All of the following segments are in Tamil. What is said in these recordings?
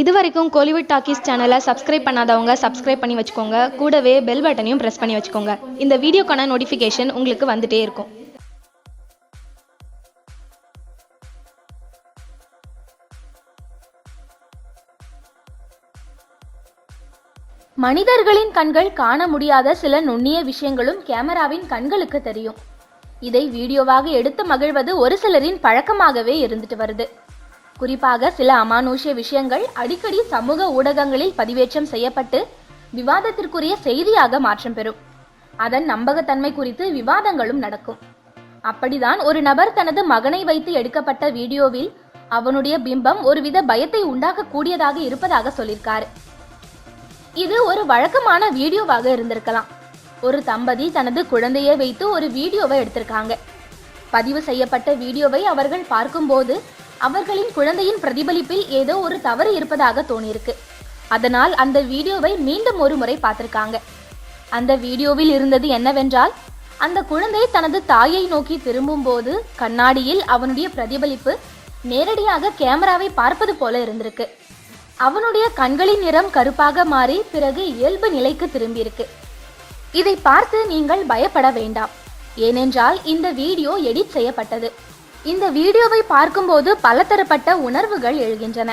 இது வரைக்கும் கோலிவுட் டாக்கீஸ் சேனலை சப்ஸ்கிரைப் பண்ணாதவங்க சப்ஸ்கிரைப் பண்ணி வச்சுக்கோங்க. கூடவே பெல் பட்டனையும் ப்ரெஸ் பண்ணி வச்சுக்கோங்க. இந்த வீடியோக்கான நோட்டிஃபிகேஷன் உங்களுக்கு வந்துட்டே இருக்கும். மனிதர்களின் கண்கள் காண முடியாத சில நுண்ணிய விஷயங்களும் கேமராவின் கண்களுக்கு தெரியும். இதை வீடியோவாக எடுத்து மகிழ்வது ஒரு சிலரின் பழக்கமாகவே இருந்துட்டு வருது. குறிப்பாக சில அமானுஷ்ய விஷயங்கள் அடிக்கடி சமூக ஊடகங்களில் பதிவேற்றம் செய்யப்பட்டு விவாதத்திற்குரிய செய்தியாக மாற்றம் பெறும். அதன் நம்பகத்தன்மை குறித்து விவாதங்களும் நடக்கும். அப்படிதான் ஒரு நபர் தனது மகனை வைத்து எடுக்கப்பட்ட வீடியோவில் அவனுடைய பிம்பம் ஒருவித பயத்தை உண்டாக்கக்கூடியதாக இருப்பதாக சொல்லியிருக்காரு. இது ஒரு வழக்கமான வீடியோவாக இருந்திருக்கலாம். ஒரு தம்பதி தனது குழந்தையை வைத்து ஒரு வீடியோவை எடுத்திருக்காங்க. பதிவு செய்யப்பட்ட வீடியோவை அவர்கள் பார்க்கும்போது அவர்களின் குழந்தையின் பிரதிபலிப்பில் ஏதோ ஒரு தவறு இருப்பதாக தோணியிருக்கு. அதனால் அந்த வீடியோவை மீண்டும் ஒரு முறை பார்த்திருக்காங்க. அந்த வீடியோவில் இருந்தது என்னவென்றால் அந்த குழந்தை தனது தாயை நோக்கி திரும்பும்போது கண்ணாடியில் அவனுடைய பிரதிபலிப்பு நேரடியாக கேமராவை பார்ப்பது போல இருந்திருக்கு. அவனுடைய கண்களின் நிறம் கருப்பாக மாறி பிறகு இயல்பு நிலைக்கு திரும்பியிருக்கு. இதை பார்த்து நீங்கள் பயப்பட வேண்டாம். ஏனென்றால் இந்த வீடியோ எடிட் செய்யப்பட்டது. இந்த வீடியோவை பார்க்கும்போது பலதரப்பட்ட உணர்வுகள் எழுகின்றன.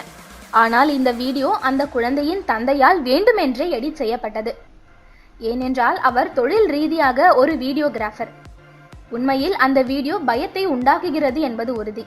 ஆனால் இந்த வீடியோ அந்த குழந்தையின் தந்தையால் வேண்டுமென்றே எடிட் செய்யப்பட்டது. ஏனென்றால் அவர் தொழில் ரீதியாக ஒரு வீடியோகிராஃபர். உண்மையில் அந்த வீடியோ பயத்தை உண்டாக்குகிறது என்பது உறுதி.